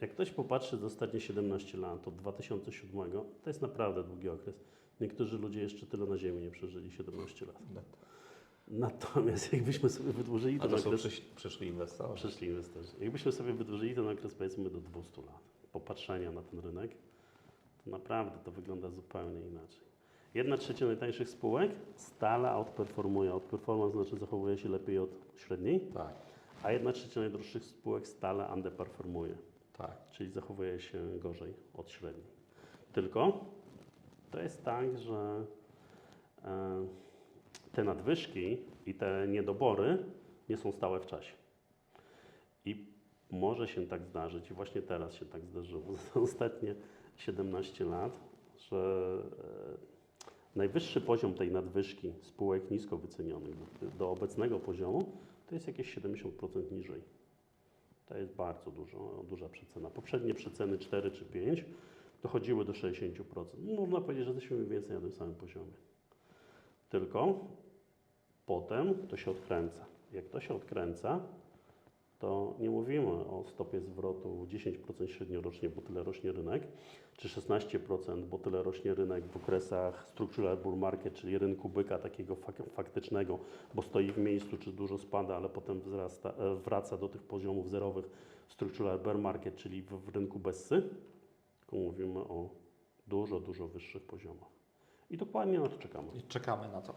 Jak ktoś popatrzy z ostatnie 17 lat, od 2007, to jest naprawdę długi okres. Niektórzy ludzie jeszcze tyle na Ziemi nie przeżyli 17 lat. Natomiast jakbyśmy sobie wydłużyli ten okres... przysz, przyszli inwestorzy. Przyszli inwestorzy. Jakbyśmy sobie wydłużyli ten okres powiedzmy do 200 lat popatrzenia na ten rynek, to naprawdę to wygląda zupełnie inaczej. Jedna trzecia najtańszych spółek stale outperformuje. Outperformance znaczy zachowuje się lepiej od średniej, Tak, a jedna trzecia najdroższych spółek stale underperformuje, tak. czyli zachowuje się gorzej od średniej. Tylko to jest tak, że e, te nadwyżki i te niedobory nie są stałe w czasie. I może się tak zdarzyć, i właśnie teraz się tak zdarzyło, za ostatnie 17 lat, że e, najwyższy poziom tej nadwyżki spółek nisko wycenionych do, do obecnego poziomu to jest jakieś 70% niżej. To jest bardzo dużo, duża przecena. Poprzednie przeceny 4 czy 5 dochodziły do 60%. No, Można powiedzieć, że jesteśmy mniej więcej na tym samym poziomie. Tylko potem to się odkręca. Jak to się odkręca, to nie mówimy o stopie zwrotu 10% średniorocznie, bo tyle rośnie rynek, czy 16%, bo tyle rośnie rynek w okresach structural bull market, czyli rynku byka takiego fak- faktycznego, bo stoi w miejscu, czy dużo spada, ale potem wzrasta, e, wraca do tych poziomów zerowych w structural bear market, czyli w, w rynku bessy, tylko mówimy o dużo, dużo wyższych poziomach. I dokładnie na to czekamy. I czekamy na to.